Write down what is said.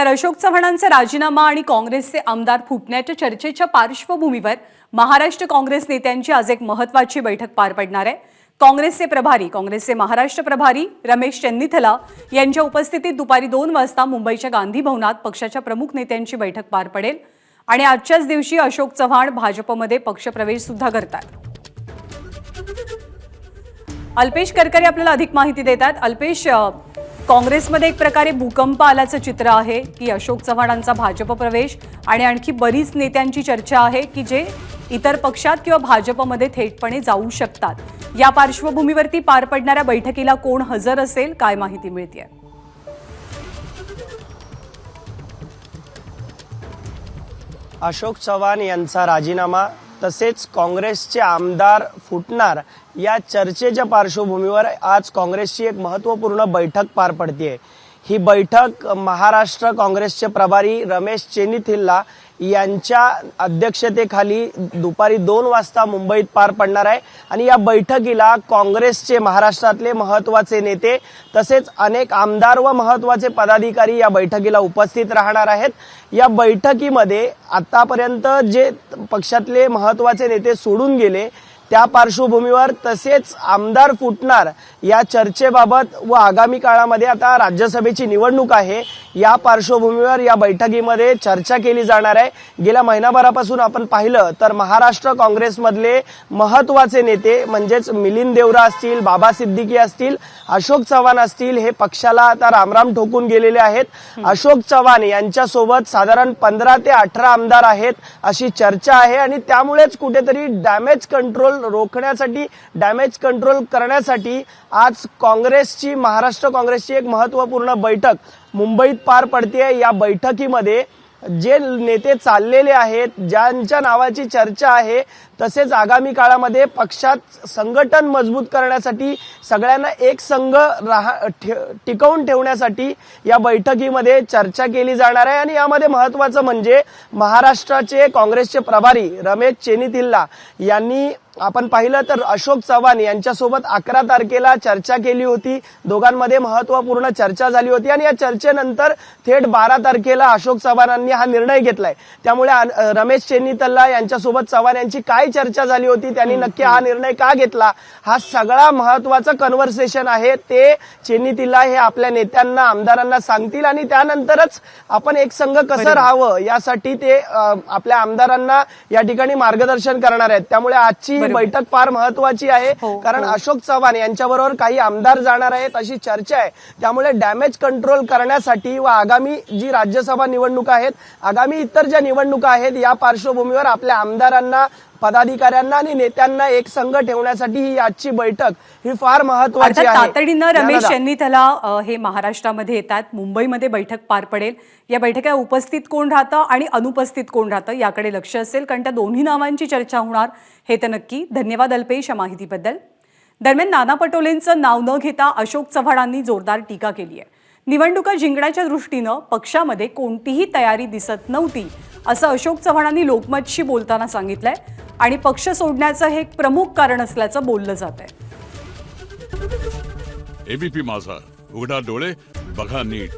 तर अशोक चव्हाणांचा राजीनामा आणि काँग्रेसचे आमदार फुटण्याच्या चर्चेच्या पार्श्वभूमीवर महाराष्ट्र काँग्रेस नेत्यांची आज एक महत्वाची बैठक पार पडणार आहे. काँग्रेसचे प्रभारी काँग्रेसचे महाराष्ट्र प्रभारी रमेश चेन्निथला यांच्या उपस्थितीत दुपारी दोन वाजता मुंबईच्या गांधी भवनात पक्षाच्या प्रमुख नेत्यांची बैठक पार पडेल. आणि आजच्याच दिवशी अशोक चव्हाण भाजपमध्ये पक्षप्रवेश सुद्धा करतात. अल्पेश करकरे आपल्याला अधिक माहिती देतात. अल्पेश काँग्रेसमध्ये एक प्रकारे भूकंप आल्याचं चित्र आहे की अशोक चव्हाणांचा भाजप प्रवेश आणि आणखी बरीच नेत्यांची चर्चा आहे की जे इतर पक्षात किंवा भाजपमध्ये थेटपणे जाऊ शकतात. या पार्श्वभूमीवरती पार पडणाऱ्या बैठकीला कोण हजर असेल काय माहिती मिळते अशोक चव्हाण यांचा राजीनामा तसेच काँग्रेसचे आमदार फुटणार या चर्चेच्या पार्श्वभूमीवर आज काँग्रेसची एक महत्त्वपूर्ण बैठक पार पडते ही बैठक महाराष्ट्र काँग्रेसचे प्रभारी रमेश चेनिथिल्ला यांच्या अध्यक्षतेखाली दुपारी दोन वाजता मुंबईत पार पडणार आहे. आणि या बैठकीला काँग्रेसचे महाराष्ट्रातले महत्त्वाचे नेते तसेच अनेक आमदार व महत्त्वाचे पदाधिकारी या बैठकीला उपस्थित राहणार आहेत. या बैठकीमध्ये आतापर्यंत जे पक्षातले महत्त्वाचे नेते सोडून गेले त्या पार्श्वभूमीवर तसेच आमदार फुटणार या चर्चेबाबत व आगामी काळामध्ये आता राज्यसभेची निवडणूक आहे या पार्श्वभूमीवर या बैठकीमध्ये चर्चा केली जाणार आहे. गेल्या महिनाभरापासून आपण पाहिलं तर महाराष्ट्र काँग्रेसमधले महत्त्वाचे नेते म्हणजेच मिलिंद देवरा असतील बाबा सिद्दीकी असतील अशोक चव्हाण असतील हे पक्षाला आता रामराम ठोकून गेलेले आहेत. अशोक चव्हाण यांच्यासोबत साधारण पंधरा ते अठरा आमदार आहेत अशी चर्चा आहे आणि त्यामुळेच कुठेतरी डॅमेज कंट्रोल रोखण्यासाठी डॅमेज कंट्रोल करण्यासाठी आज काँग्रेसची महाराष्ट्र काँग्रेसची एक महत्त्वपूर्ण बैठक मुंबईत पार पडते या बैठकीमध्ये जे नेते चाललेले आहेत ज्यांच्या नावाची चर्चा आहे तसेच आगामी काळामध्ये पक्षात संघटन मजबूत करण्यासाठी सगळ्यांना एक संघ राहा ठे टिकवून ठेवण्यासाठी या बैठकीमध्ये चर्चा केली जाणार आहे. आणि यामध्ये महत्त्वाचं म्हणजे महाराष्ट्राचे काँग्रेसचे प्रभारी रमेश चेनितिल्ला यांनी आपण पाहिलं तर अशोक चव्हाण यांच्यासोबत अकरा तारखेला चर्चा केली होती. दोघांमध्ये महत्त्वपूर्ण चर्चा झाली होती. आणि या चर्चेनंतर थेट बारा तारखेला अशोक चव्हाणांनी हा निर्णय घेतलाय. त्यामुळे रमेश चेन्नीतल्ला यांच्यासोबत चव्हाण यांची काय चर्चा झाली होती. त्यांनी नक्की हा निर्णय का घेतला? हा सगळा महत्त्वाचा कन्व्हर्सेशन आहे. ते चेन्नीतिल्ला हे आपल्या नेत्यांना आमदारांना सांगतील आणि त्यानंतरच आपण एक संघ कसं राहावं यासाठी ते आपल्या आमदारांना या ठिकाणी मार्गदर्शन करणार आहेत. त्यामुळे आजची ही. बैठक फार महत्वाची आहे. हो, कारण हो. अशोक चव्हाण यांच्याबरोबर काही आमदार जाणार आहेत अशी चर्चा आहे. त्यामुळे डॅमेज कंट्रोल करण्यासाठी व आगामी जी राज्यसभा निवडणुका आहेत आगामी इतर ज्या निवडणुका आहेत या पार्श्वभूमीवर आपल्या आमदारांना पदाधिकाऱ्यांना आणि नेत्यांना एक संघ ठेवण्यासाठी ही आजची बैठक ही फार महत्वाची आहे. तातडीनं रमेश. यांनी त्याला हे महाराष्ट्रामध्ये येतात. मुंबईमध्ये बैठक पार पडेल. या बैठकीला उपस्थित कोण राहतं आणि अनुपस्थित कोण राहतं याकडे लक्ष असेल कारण त्या दोन्ही नावांची चर्चा होणार हे तर नक्की. धन्यवाद अल्पेश या माहितीबद्दल. दरम्यान नाना पटोलेंचं नाव न घेता अशोक चव्हाणांनी जोरदार टीका केली आहे. निवडणुका जिंकण्याच्या दृष्टीनं पक्षामध्ये कोणतीही तयारी दिसत नव्हती असं अशोक चव्हाणांनी लोकमतशी बोलताना सांगितलंय. आणि पक्ष सोडण्याचं हे एक प्रमुख कारण असल्याचं बोललं जात आहे. एबीपी माझा. उघडा डोळे बघा नीट.